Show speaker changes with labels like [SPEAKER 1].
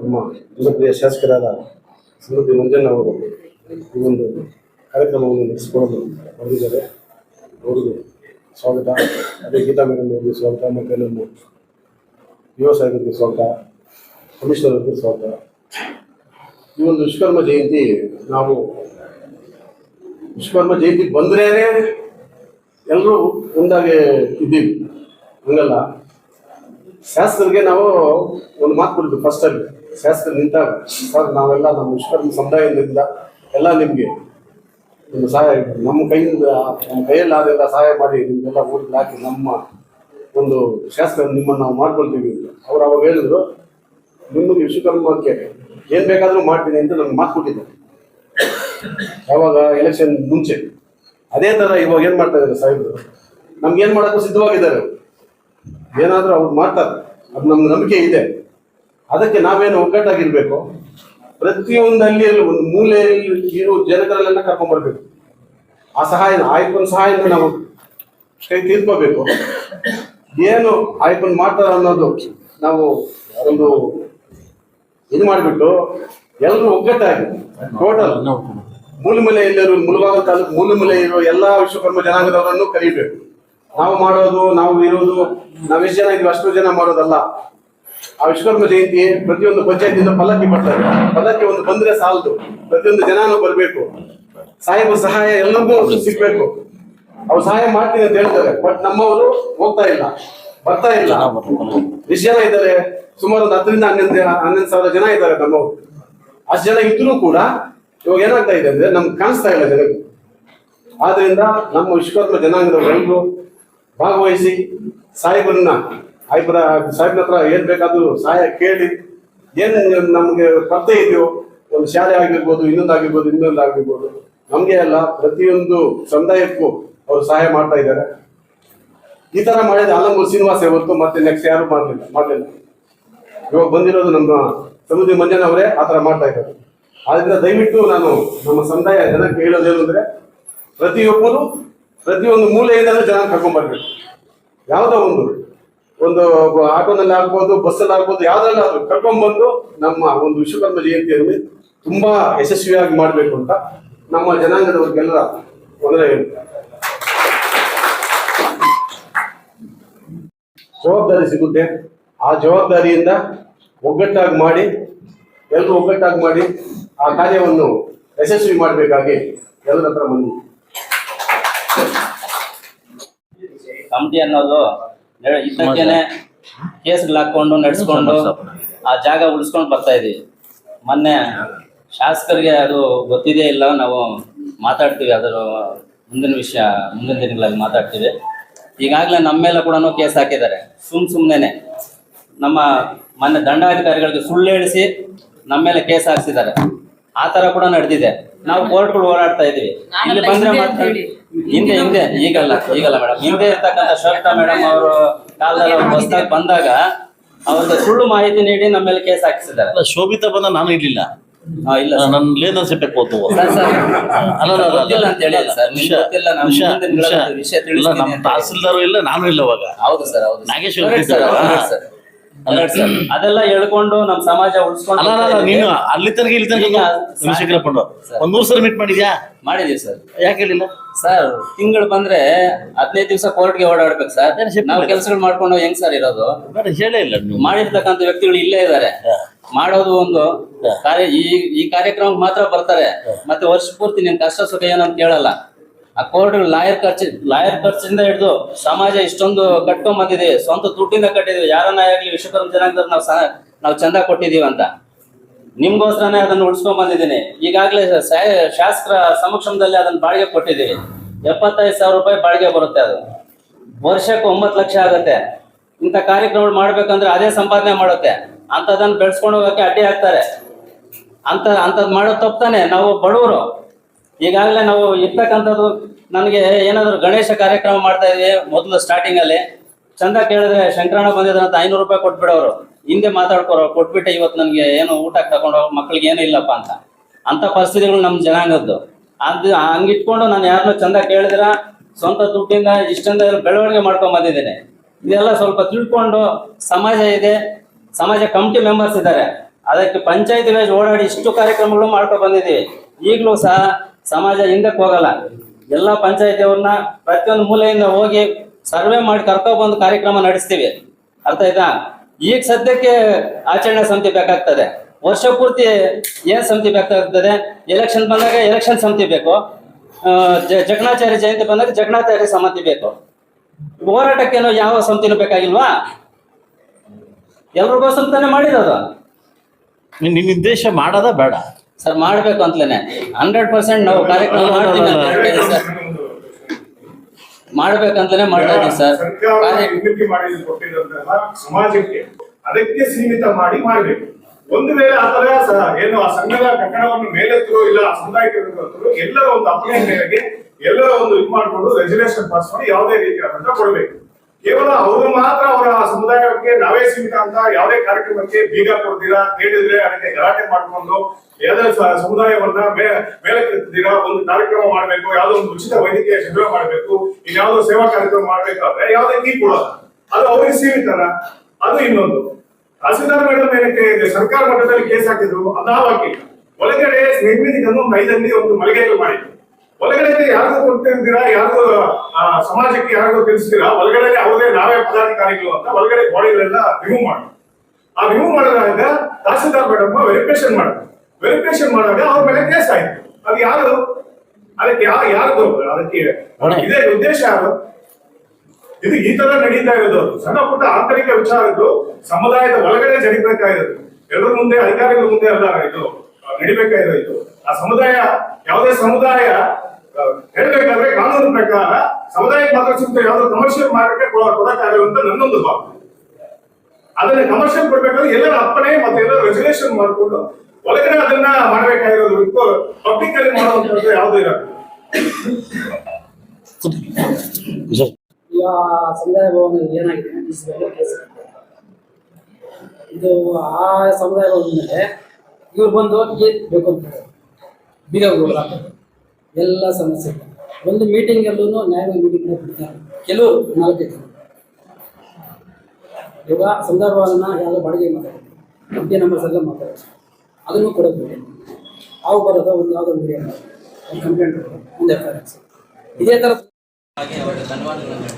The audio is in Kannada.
[SPEAKER 1] ನಮ್ಮ ಜನಪ್ರಿಯ ಶಾಸಕರಾದ ಸಮೃದ್ಧಿ ಮಂಜಣ್ಣ ಅವರು ಈ ಒಂದು ಕಾರ್ಯಕ್ರಮವನ್ನು ನಡೆಸಿಕೊಳ್ಳಲು ಬಂದಿದ್ದಾರೆ. ಅವರಿಗೂ ಸ್ವಾಗತ. ಅದೇ ಗೀತಾ ಮೇಡಮ್ ಅವರಿಗೆ ಸ್ವಾಗತ ಮತ್ತು ನಮ್ಮ ಯುವ ಸಾಹೇಬರಿಗೆ ಸ್ವಾಗತ. ಕಮಿಷನರ್ ಅವರಿಗೆ ಸ್ವಾಗತ. ಈ ಒಂದು ವಿಶ್ವಕರ್ಮ ಜಯಂತಿ ನಾವು ವಿಶ್ವಕರ್ಮ ಜಯಂತಿ ಬಂದ್ರೇ ಎಲ್ಲರೂ ಒಂದಾಗೆ ಇದ್ದೀವಿ. ಹಂಗಲ್ಲ. ಶಾಸಕರಿಗೆ ನಾವು ಒಂದು ಮಾತು ಕೊಡ್ತೀವಿ ಫಸ್ಟ್ ಅಲ್ಲಿ. ಶಾಸ್ತ್ರ ನಿಂತಾಗ, ಸರ್, ನಾವೆಲ್ಲ ನಮ್ಮ ವಿಶ್ವಕರ್ಮ ಸಮುದಾಯದಿಂದ ಎಲ್ಲ ನಿಮಗೆ ನಿಮ್ಮ ಸಹಾಯ, ನಮ್ಮ ಕೈಯಿಂದ, ನಮ್ಮ ಕೈಯಲ್ಲಿ ಆದೆಲ್ಲ ಸಹಾಯ ಮಾಡಿ ನಿಮಗೆಲ್ಲ ಊರಿಗೆ ಹಾಕಿ ನಮ್ಮ ಒಂದು ಶಾಸ್ತ್ರ ನಿಮ್ಮನ್ನು ನಾವು ಮಾಡ್ಕೊಳ್ತೀವಿ ಅಂತ. ಅವ್ರು ಅವಾಗ ಹೇಳಿದ್ರು, ನಿಮಗೆ ವಿಶ್ವಕರ್ಮಕ್ಕೆ ಏನು ಬೇಕಾದರೂ ಮಾಡ್ತೀನಿ ಅಂತ ನಮ್ಗೆ ಮಾತು ಕೊಟ್ಟಿದ್ದಾರೆ. ಯಾವಾಗ ಎಲೆಕ್ಷನ್ ಮುಂಚೆ. ಅದೇ ಥರ ಇವಾಗ ಏನು ಮಾಡ್ತಾ ಇದ್ದಾರೆ ಸಾಹೇಬರು? ನಮ್ಗೆ ಏನು ಮಾಡೋಕ್ಕೂ ಸಿದ್ಧವಾಗಿದ್ದಾರೆ. ಏನಾದರೂ ಅವ್ರು ಮಾಡ್ತಾರೆ. ಅದು ನಮ್ಗೆ ನಂಬಿಕೆ ಇದೆ. ಅದಕ್ಕೆ ನಾವೇನು ಒಗ್ಗಟ್ಟಾಗಿರ್ಬೇಕು? ಪ್ರತಿಯೊಂದಲ್ಲಿ ಒಂದು ಮೂಲೆಯಲ್ಲಿ ಇರೋ ಜನಗಳನ್ನೆಲ್ಲ ಕರ್ಕೊಂಡ್ಬರ್ಬೇಕು ಆ ಸಹಾಯ ಆಯ್ಕೊಂಡು ಸಹಾಯನ ನಾವು ಕೈ ತೀರ್ಕೋಬೇಕು. ಏನು ಆಯ್ಕೊಂಡು ಮಾಡ್ತಾರ ಅನ್ನೋದು ನಾವು ಒಂದು ಇದು ಮಾಡಿಬಿಟ್ಟು ಎಲ್ಲರೂ ಒಗ್ಗಟ್ಟಾಗಿ ಟೋಟಲ್ ಎಲ್ಲರೂ ಮುಳಬಾಗ ತಾಲೂಕು ಮೂಲಮಲೆ ಇರೋ ಎಲ್ಲ ವಿಶ್ವಕರ್ಮ ಜನಾಂಗದವರನ್ನು ಕರೀಬೇಕು. ನಾವು ಮಾಡೋದು, ನಾವು ಇರೋದು, ನಾವು ಎಷ್ಟು ಜನ ಇದೀವಿ ಅಷ್ಟು ಜನ ಮಾಡೋದಲ್ಲ. ಆ ವಿಶ್ವಕರ್ಮ ಜಯಂತಿ ಪ್ರತಿಯೊಂದು ಪಂಚಾಯತಿಯಿಂದ ಪಲ್ಲಕ್ಕಿ ಬರ್ತಾರೆ ಪಲ್ಲಕ್ಕಿ ಒಂದು ಬಂದ್ರೆ ಸಾಲದು. ಪ್ರತಿಯೊಂದು ಜನನು ಬರ್ಬೇಕು. ಸಾಹೇಬ ಸಹಾಯ ಎಲ್ಲರಿಗೂ ಸಿಗ್ಬೇಕು. ಅವ್ರು ಸಹಾಯ ಮಾಡ್ತೀನಿ ಅಂತ ಹೇಳ್ತಾರೆ. ಬಟ್ ನಮ್ಮವರು ಹೋಗ್ತಾ ಇಲ್ಲ. ಬರ್ತಾ ಇಲ್ಲ. ಎಷ್ಟು ಜನ ಇದ್ದಾರೆ? ಸುಮಾರು ಒಂದು ಹತ್ತರಿಂದ ಹನ್ನೊಂದು ಹನ್ನೊಂದು ಸಾವಿರ ಜನ ಇದ್ದಾರೆ ನಮ್ಮವರು. ಅಷ್ಟು ಜನ ಇದ್ರೂ ಕೂಡ ಇವಾಗ ಏನಾಗ್ತಾ ಇದೆ ಅಂದ್ರೆ ನಮ್ಗೆ ಕಾಣಿಸ್ತಾ ಇಲ್ಲ ಜನಕ್ಕೆ ಆದ್ರಿಂದ ನಮ್ಮ ವಿಶ್ವಕರ್ಮ ಜನಾಂಗದವರೆಲ್ಲರೂ ಭಾಗವಹಿಸಿ ಸಾಹೇಬರನ್ನ, ಸಾಹೇಬರ, ಸಾಹೇಬ್ರ ಹತ್ರ ಏನ್ ಬೇಕಾದ್ರೂ ಸಹಾಯ ಕೇಳಿ, ಏನು ನಮ್ಗೆ ಕೊರತೆ ಇದೆಯೋ, ಒಂದು ಶಾಲೆ ಆಗಿರ್ಬೋದು ಇನ್ನೊಂದಾಗಿರ್ಬೋದು ಇನ್ನೊಂದಾಗಿರ್ಬೋದು ನಮ್ಗೆ ಅಲ್ಲ, ಪ್ರತಿಯೊಂದು ಸಮುದಾಯಕ್ಕೂ ಅವರು ಸಹಾಯ ಮಾಡ್ತಾ ಇದ್ದಾರೆ. ಈ ತರ ಮಾಡಿದ ಆಲಂಬೂರು ಶ್ರೀನಿವಾಸ ಹೊರತು ಮತ್ತೆ ನೆಕ್ಸ್ಟ್ ಯಾರು ಮಾಡಲಿಲ್ಲ ಮಾಡಲಿಲ್ಲ. ಇವಾಗ ಬಂದಿರೋದು ನಮ್ಮ ಸಮುದ್ರಿ ಮಂಜನ ಅವರೇ ಆ ತರ ಮಾಡ್ತಾ ಇದ್ದಾರೆ. ಆದ್ರಿಂದ ದಯವಿಟ್ಟು ನಾನು ನಮ್ಮ ಸಮುದಾಯ ಜನಕ್ಕೆ ಹೇಳೋದೇನು ಅಂದ್ರೆ ಪ್ರತಿಯೊಬ್ಬರು ಪ್ರತಿಯೊಂದು ಮೂಲೆಯಿಂದಲೂ ಜನ ಕರ್ಕೊಂಡ್ ಬರ್ಬೇಕು. ಯಾವುದೋ ಒಂದು ಒಂದು ಆಟೋನಲ್ಲಿ ಆಗ್ಬೋದು ಬಸ್ಸಲ್ಲಿ ಆಗ್ಬೋದು ಯಾವ್ದ್ರಲ್ಲಾದ್ರೂ ಕರ್ಕೊಂಡ್ಬಂದು ನಮ್ಮ ಒಂದು ವಿಶ್ವಕರ್ಮ ಜಯಂತಿಯಲ್ಲಿ ತುಂಬಾ ಯಶಸ್ವಿಯಾಗಿ ಮಾಡಬೇಕು ಅಂತ ನಮ್ಮ ಜನಾಂಗದವ್ರಿಗೆಲ್ಲ ಮೊದಲೇ ಜವಾಬ್ದಾರಿ ಸಿಗುತ್ತೆ. ಆ ಜವಾಬ್ದಾರಿಯಿಂದ ಒಗ್ಗಟ್ಟಾಗಿ ಮಾಡಿ ಎಲ್ಲರೂ ಒಗ್ಗಟ್ಟಾಗಿ ಮಾಡಿ ಆ ಕಾರ್ಯವನ್ನು ಯಶಸ್ವಿ ಮಾಡಬೇಕಾಗಿ ಎಲ್ಲರ ಹತ್ರ ಬಂದು
[SPEAKER 2] ಕಮಿಟಿ ಅನ್ನೋದು ಇದ್ದಕ್ಕೇನೆ ಕೇಸ್ಗಳು ಹಾಕೊಂಡು ನಡೆಸ್ಕೊಂಡು ಆ ಜಾಗ ಉಳಿಸ್ಕೊಂಡು ಬರ್ತಾ ಇದೀವಿ. ಮೊನ್ನೆ ಶಾಸಕರಿಗೆ ಅದು ಗೊತ್ತಿದೆ ಇಲ್ಲ ನಾವು ಮಾತಾಡ್ತೀವಿ, ಅದರ ಮುಂದಿನ ವಿಷಯ, ಮುಂದಿನ ದಿನಗಳಲ್ಲಿ ಮಾತಾಡ್ತೀವಿ. ಈಗಾಗಲೇ ನಮ್ಮ ಮೇಲೆ ಕೂಡ ಕೇಸ್ ಹಾಕಿದ್ದಾರೆ. ಸುಮ್ ಸುಮ್ಮನೆ ನಮ್ಮ ಮೊನ್ನೆ ದಂಡಾಧಿಕಾರಿಗಳಿಗೆ ಸುಳ್ಳು ಹೇಳಿಸಿ ನಮ್ಮ ಮೇಲೆ ಕೇಸ್ ಹಾಕ್ಸಿದ್ದಾರೆ. ಆ ಥರ ಕೂಡ ನಡೆದಿದೆ. ನಾವು ಕೋರ್ಟ್ಗಳು ಓಡಾಡ್ತಾ ಇದೀವಿ. ಇಲ್ಲಿ ಬಂದ್ರೆ ಮಾತ್ರ ಹಿಂದೆ ಹಿಂದೆ ಈಗಲ್ಲ ಈಗಲ್ಲ ಮೇಡಮ್. ಹಿಂದೆ ಇರ್ತಕ್ಕಂಥ ಶ್ವೇತಾ ಮೇಡಮ್ ಅವರು ಕಾಲದಲ್ಲಿ ಅವ್ರು ಹೊಸ್ದಾಗಿ ಬಂದಾಗ ಅವ್ರಿಗೆ ಸುಳ್ಳು ಮಾಹಿತಿ ನೀಡಿ ನಮ್ಮ ಮೇಲೆ ಕೇಸ್ ಹಾಕಿಸಿದ್ದಾರೆ.
[SPEAKER 3] ಅಲ್ಲ ಶೋಭಿತಾ ಬಂದ ನಾನು ಇರ್ಲಿಲ್ಲ.
[SPEAKER 2] ಆ, ಇಲ್ಲ ಸರ್.
[SPEAKER 3] ನನ್ನ ಲೇನ ಸಿಟ್ಟಕ್ಕೆ ಹೋತು
[SPEAKER 2] ಸರ್, ಸರ್,
[SPEAKER 3] ಅಲ್ಲ, ಅಲ್ಲ, ಅಲ್ಲ,
[SPEAKER 2] ಗೊತ್ತಿಲ್ಲ ಅಂತ ಹೇಳಿ ಸರ್. ನಿಮ್ಗೆ
[SPEAKER 3] ವಿಷಯ-
[SPEAKER 2] ಗೊತ್ತಿಲ್ಲ ನಾನು
[SPEAKER 3] ವಿಷಯ-
[SPEAKER 2] ಮುಂದಿನ ದಿನಗಳಲ್ಲಿ ವಿಷಯ
[SPEAKER 3] ಇಲ್ಲ
[SPEAKER 2] ತಿಳಿಸ್ತೀನಿ
[SPEAKER 3] ನಮ್ಮ
[SPEAKER 2] ಅಂತ ಹೇಳಿ.
[SPEAKER 3] ತಹಸೀಲ್ದಾರು ಇಲ್ಲ ನಾನು ಇಲ್ಲ ಅವಾಗ.
[SPEAKER 2] ಹೌದು ಸರ್ ಹೌದು
[SPEAKER 3] ನಾಗೇಶ್ವರ
[SPEAKER 2] Correct
[SPEAKER 3] ಸರ್,
[SPEAKER 2] correct. ಅದೆಲ್ಲ ಹೇಳ್ಕೊಂಡು ನಮ್ಮ ಸಮಾಜ ಉಳಿಸ್ಕೊಂಡು
[SPEAKER 3] ಅಲ್ಲ ನೀನು ತನಕ ಇಲ್ಲಿ ತನಕ
[SPEAKER 2] ಈಗ
[SPEAKER 3] ನಿಮಿಷಕ್ಕೆ ಪಂಡು.
[SPEAKER 2] ಸರ್.
[SPEAKER 3] ಒಂದ್ ಮೂರ್ ಸಲ ಮೀಟ್ ಮಾಡಿದ್ಯಾ?
[SPEAKER 2] ಮಾಡಿದೀವಿ ಸರ್.
[SPEAKER 3] ಯಾಕೆ ಹೇಳಿಲ್ಲ?
[SPEAKER 2] ಸರ್ ತಿಂಗಳು ಬಂದ್ರೆ ಹದಿನೈದು ದಿವಸ ಕೋರ್ಟ್ಗೆ ಓಡಾಡ್ಬೇಕು ಸರ್. ನಾವು ಕೆಲಸಗಳು ಮಾಡ್ಕೊಂಡು ಹೆಂಗ್ ಸರ್ ಇರೋದು?
[SPEAKER 3] ಹೇಳೇ ಇಲ್ಲ ನೀವು.
[SPEAKER 2] ಮಾಡಿರ್ತಕ್ಕಂಥ ವ್ಯಕ್ತಿಗಳು ಇಲ್ಲೇ ಇದ್ದಾರೆ ಮಾಡೋದು ಒಂದು ಕಾರ್ಯ ಈ ಈ ಕಾರ್ಯಕ್ರಮಕ್ಕೆ ಮಾತ್ರ ಬರ್ತಾರೆ. ಮತ್ತೆ ವರ್ಷ ಪೂರ್ತಿ ನಿನ್ ಕಷ್ಟ ಸುಖ ಏನಂತ ಕೇಳಲ್ಲ. ಆ ಕೋರ್ಟ್ ಲಾಯರ್ ಖರ್ಚು, ಲಾಯರ್ ಖರ್ಚಿಂದ ಹಿಡಿದು ಸಮಾಜ ಇಷ್ಟೊಂದು ಕಟ್ಕೊಂಡ್ ಬಂದಿದೆ ಸ್ವಂತ ದುಡ್ಡಿಂದ ಕಟ್ಟಿದ್ವಿ ಯಾರನ್ನ ಆಗ್ಲಿ ವಿಶ್ವಕರ್ಮ ಜನಾಂಗದವ್ರು ನಾವು ನಾವು ಚಂದ ಕೊಟ್ಟಿದೀವಿ ಅಂತ. ನಿಮ್ಗೋಸ್ಕರನೇ ಅದನ್ನು ಉಳಿಸ್ಕೊಂಡ್ ಬಂದಿದ್ದೀನಿ ಈಗಾಗಲೇ ಶಾಸ್ತ್ರ ಸಮಕ್ಷಮದಲ್ಲಿ ಅದನ್ನ ಬಾಡಿಗೆ ಕೊಟ್ಟಿದ್ದೀವಿ. ಎಪ್ಪತ್ತೈದು ಸಾವಿರ ರೂಪಾಯಿ ಬಾಡಿಗೆ ಬರುತ್ತೆ ಅದು. ವರ್ಷಕ್ಕೆ ಒಂಬತ್ತು ಲಕ್ಷ ಆಗುತ್ತೆ. ಇಂಥ ಕಾರ್ಯಕ್ರಮಗಳು ಮಾಡ್ಬೇಕಂದ್ರೆ ಅದೇ ಸಂಪಾದನೆ ಮಾಡುತ್ತೆ. ಅಂತದನ್ನ ಬೆಳೆಸ್ಕೊಂಡು ಹೋಗಕ್ಕೆ ಅಡ್ಡಿ ಆಗ್ತಾರೆ. ಅಂತ ಅಂತದ್ ಮಾಡೋ ತಪ್ಪಾನೆ ನಾವು ಬಡವರು. ಈಗಾಗಲೇ ನಾವು ಇರ್ತಕ್ಕಂಥದ್ದು ನನಗೆ ಏನಾದರೂ ಗಣೇಶ ಕಾರ್ಯಕ್ರಮ ಮಾಡ್ತಾ ಇದ್ವಿ ಮೊದಲು ಸ್ಟಾರ್ಟಿಂಗ್ ಅಲ್ಲಿ. ಚಂದ ಕೇಳಿದ್ರೆ ಶಂಕರಣ ಬಂದಿದ್ರೆ ಅಂತ ಐನೂರು ರೂಪಾಯಿ ಕೊಟ್ಬಿಡೋರು. ಹಿಂದೆ ಮಾತಾಡ್ಕೊರೋ, ಕೊಟ್ಬಿಟ್ಟೆ ಇವತ್ತು ನನಗೆ ಏನು ಊಟಕ್ಕೆ ತಗೊಂಡು ಮಕ್ಳಿಗೆ ಏನೂ ಇಲ್ಲಪ್ಪ ಅಂತ. ಅಂತ ಪರಿಸ್ಥಿತಿಗಳು ನಮ್ಮ ಜನಾಂಗದ್ದು. ಅದು ಹಂಗಿಟ್ಕೊಂಡು ನಾನು ಯಾರನ್ನೂ ಚಂದ ಕೇಳಿದ್ರೆ, ಸ್ವಂತ ದುಡ್ಡಿಂದ ಇಷ್ಟಂದ ಬೆಳವಣಿಗೆ ಮಾಡ್ಕೊಂಡ್ ಬಂದಿದ್ದೇನೆ. ಇದೆಲ್ಲ ಸ್ವಲ್ಪ ತಿಳ್ಕೊಂಡು ಸಮಾಜ ಇದೆ, ಸಮಾಜ ಕಮಿಟಿ ಮೆಂಬರ್ಸ್ ಇದ್ದಾರೆ. ಅದಕ್ಕೆ ಪಂಚಾಯತ್ ವೇಜ್ ಓಡಾಡಿ ಇಷ್ಟು ಕಾರ್ಯಕ್ರಮಗಳು ಮಾಡ್ಕೊಂಡು ಬಂದಿದ್ದೀವಿ. ಈಗಲೂ ಸಹ ಸಮಾಜ ಹಿಂದಕ್ಕೆ ಹೋಗಲ್ಲ. ಎಲ್ಲ ಪಂಚಾಯತಿಯವ್ರನ್ನ ಪ್ರತಿಯೊಂದು ಮೂಲೆಯಿಂದ ಹೋಗಿ ಸರ್ವೆ ಮಾಡಿ ಕರ್ಕೊಬಂದು ಕಾರ್ಯಕ್ರಮ ನಡೆಸ್ತೀವಿ. ಅರ್ಥ ಆಯ್ತಾ? ಈಗ ಸದ್ಯಕ್ಕೆ ಆಚರಣೆ ಸಮಿತಿ ಬೇಕಾಗ್ತದೆ. ವರ್ಷ ಪೂರ್ತಿ ಏನ್ ಸಮಿತಿ ಬೇಕಾಗ್ತದೆ? ಎಲೆಕ್ಷನ್ ಬಂದಾಗ ಎಲೆಕ್ಷನ್ ಸಮಿತಿ ಬೇಕು. ಜಗಣಾಚಾರ್ಯ ಜಯಂತಿ ಬಂದಾಗ ಜಗಣಾಚಾರ್ಯ ಸಮಿತಿ ಬೇಕು. ಹೋರಾಟಕ್ಕೇನು ಯಾವ ಸಮಿತಿನೂ ಬೇಕಾಗಿಲ್ವಾ? ಎಲ್ರಿಗೋಸ್ಕರ ಸಂತಾನೆ ಮಾಡಿರೋದು.
[SPEAKER 3] ನಿನ್ನ ನಿನ್ ಉದ್ದೇಶ ಮಾಡೋದ ಬೇಡ.
[SPEAKER 2] ಸರ್ ಮಾಡ್ಬೇಕು ಅಂತಲೇನೆ. ಹಂಡ್ರೆಡ್ ಪರ್ಸೆಂಟ್ ನಾವು ಕಾರ್ಯಕ್ರಮ ಮಾಡ್ತೀವಿ ಅಂತ ಸರ್. ಮಾಡ್ಬೇಕಂತಲೇ ಮಾಡ್ತಾ ಇದ್ದೀವಿ ಸರ್.
[SPEAKER 4] ಸಮಾಜಕ್ಕೆ ಅದಕ್ಕೆ ಸೀಮಿತ ಮಾಡಿ ಮಾಡಬೇಕು. ಒಂದು ವೇಳೆ ಆತರ ಸ- ಏನು ಆ ಸಂಘದ ಕಟ್ಟಡವನ್ನು ಮೇಲೆತ್ತರು ಇಲ್ಲ ಆ ಸಮುದಾಯಕ್ಕೆ ಎಲ್ಲರ ಒಂದು ಅಪ್ಲೈ ಮೇರೆಗೆ ಎಲ್ಲರ ಒಂದು ಇದು ಮಾಡಿಕೊಂಡು ರೆಸಲ್ಯೂಷನ್ ಪಾಸ್ ಮಾಡಿ ಯಾವುದೇ ರೀತಿಯಾದಂತ ಕೊಡಬೇಕು. ಕೇವಲ ಅವರು ಮಾತ್ರ ಅವರ ಸಮುದಾಯಕ್ಕೆ ನಾವೇ ಸೀಮಿತ ಅಂತ ಯಾವುದೇ ಕಾರ್ಯಕ್ರಮಕ್ಕೆ ಬೀಗ ಕೊಡ್ತೀರಾ ಹೇಳಿದ್ರೆ ಅದಕ್ಕೆ ಗಲಾಟೆ ಮಾಡಿಕೊಂಡು ಯಾವುದೇ ಸಮುದಾಯವನ್ನ ಮೇಲೆ ಮೇಲಕ್ಕೆ ಒಂದು ಕಾರ್ಯಕ್ರಮ ಮಾಡಬೇಕು, ಯಾವ್ದೋ ಒಂದು ಉಚಿತ ವೈದ್ಯಕೀಯ ಶಿಬಿರ ಮಾಡಬೇಕು, ಇನ್ಯಾವುದೋ ಸೇವಾ ಕಾರ್ಯಕ್ರಮ ಮಾಡ್ಬೇಕಾದ್ರೆ ಯಾವುದೇ ಕೀ ಕೊಡೋಲ್ಲ. ಅದು ಅವ್ರಿಗೆ ಸೀಮಿತನ? ಅದು ಇನ್ನೊಂದು. ತಹಸೀಲ್ದಾರ್ ಮೇಡಮ್ ಏನಕ್ಕೆ? ಸರ್ಕಾರ ಮಟ್ಟದಲ್ಲಿ ಕೇಸ್ ಹಾಕಿದ್ರು ಅದಾವಾಗಿ ಒಳಗಡೆ ನಿರ್ಮಿತಿಗನ್ನು ಮೈದಲ್ಲಿ ಒಂದು ಮಳಿಗೆಗಳು ಮಾಡಿದ್ರು. ಒಳಗಡೆ ಯಾರಿಗೂ ಕೊಡ್ತಿರ್ತೀರಾ? ಯಾರಿಗೂ ಸಮಾಜಕ್ಕೆ ಯಾರಿಗೂ ತಿಳಿಸ್ತೀರಾ? ಒಳಗಡೆ ನಾವೇ ಪದಾಧಿಕಾರಿಗಳು ಅಂತ ಒಳಗಡೆ ಬಾಡಿಗಳೆಲ್ಲ ರಿಮೂವ್ ಮಾಡಿ ಆ ರಿಮೂವ್ ಮಾಡಿದಾಗ ತಹಸೀಲ್ದಾರ್ ಮೇಡಮ್ ವೆರಿಫಿಕೇಶನ್ ಮಾಡಿದ್ರು ವೆರಿಫಿಕೇಶನ್ ಮಾಡಿದಾಗ ಅವ್ರ ಮೇಲೆ ಕೇಸ್ ಆಯ್ತು. ಅದು ಯಾರು ಅದಕ್ಕೆ ಯಾರು ಯಾರು ಅದಕ್ಕೆ. ಇದೇ ಉದ್ದೇಶ ಯಾರು? ಇದು ಈ ತರ ನಡೀತಾ ಇರೋದು. ಸಣ್ಣ ಪುಟ್ಟ ಆಂತರಿಕ ವಿಚಾರ ಇದು ಸಮುದಾಯದ ಒಳಗಡೆ ಜಡಿಬೇಕಾಗಿರೋದು ಎಲ್ಲರ ಮುಂದೆ ಅಧಿಕಾರಿಗಳ ಮುಂದೆ ಅಲ್ಲ ಇದು. ಆ, ನಡಿಬೇಕಾಗಿರೋದು ಆ ಸಮುದಾಯ ಯಾವುದೇ ಸಮುದಾಯ ಹೇಳ್ಬೇಕಾದ್ರೆ ಕಾನೂನು ಪ್ರಕಾರ ಸಮುದಾಯಕ್ಕೆ ಮಾತ್ರ ಸಿಗುತ್ತೆ ಯಾವ್ದು ಕಮರ್ಷಿಯಲ್ ಮಾರ್ಕೆಟ್ ಕೊಡಕ್ಕಾಗಲ್ಲ ಅಂತ ನನ್ನೊಂದು ಭಾವ ಅದನ್ನ ಕಮರ್ಷಿಯಲ್ ಕೊಡ್ಬೇಕಾದ್ರೆ ಎಲ್ಲರ ಅಪ್ಪಣೆ ಮತ್ತೆ ಎಲ್ಲರ ರೆಜುಲೇಷನ್ ಮಾಡ್ಕೊಂಡು ಒಳಗಡೆ ಅದನ್ನ ಮಾಡ್ಬೇಕಾಗಿರೋದು ಬಿಟ್ಟು ಪಬ್ಲಿಕ್ ಅಲ್ಲಿ ಮಾಡುವಂತದ್ದು ಯಾವ್ದು ಇರಲ್ಲ
[SPEAKER 5] ಸಮುದಾಯ ಭವನ ಏನಾಗಿದೆ. ಇದು ಆ ಸಮುದಾಯ ಮೇಲೆ ಇವ್ರು ಬಂದು ಏನ್ ಬೇಕು ಅಂತ. ಬೀಗ ಎಲ್ಲ ಸಮಸ್ಯೆ. ಒಂದು ಮೀಟಿಂಗ್ ಎಲ್ಲೂ ನ್ಯಾಯ ಮೀಟಿಂಗ್ ಬಿಡ್ತಾರೆ ಕೆಲವರು ನಾಲ್ಕೈದು ಜನ. ಇವಾಗ ಸಂದರ್ಭವನ್ನು ಯಾವ ಬಾಡಿಗೆ ಮಾತಾಡ್ತೀವಿ ಮಧ್ಯ ನಂಬರ್ಸ್ ಎಲ್ಲ ಮಾತಾಡ್ತೀವಿ ಅದನ್ನು ಕೊಡೋದು ಅವು ಬರೋದು ಒಂದು ಯಾವುದೋ ಮೀಡಿಯಾ ಒಂದು ಕಂಪ್ಲೇಂಟ್ ಒಂದು ಎಫ್ ಐ ಆರ್ ಇದೇ ಥರ
[SPEAKER 2] ಹಾಗೆ ಅವರಿಗೆ ಧನ್ಯವಾದಗಳನ್ನು.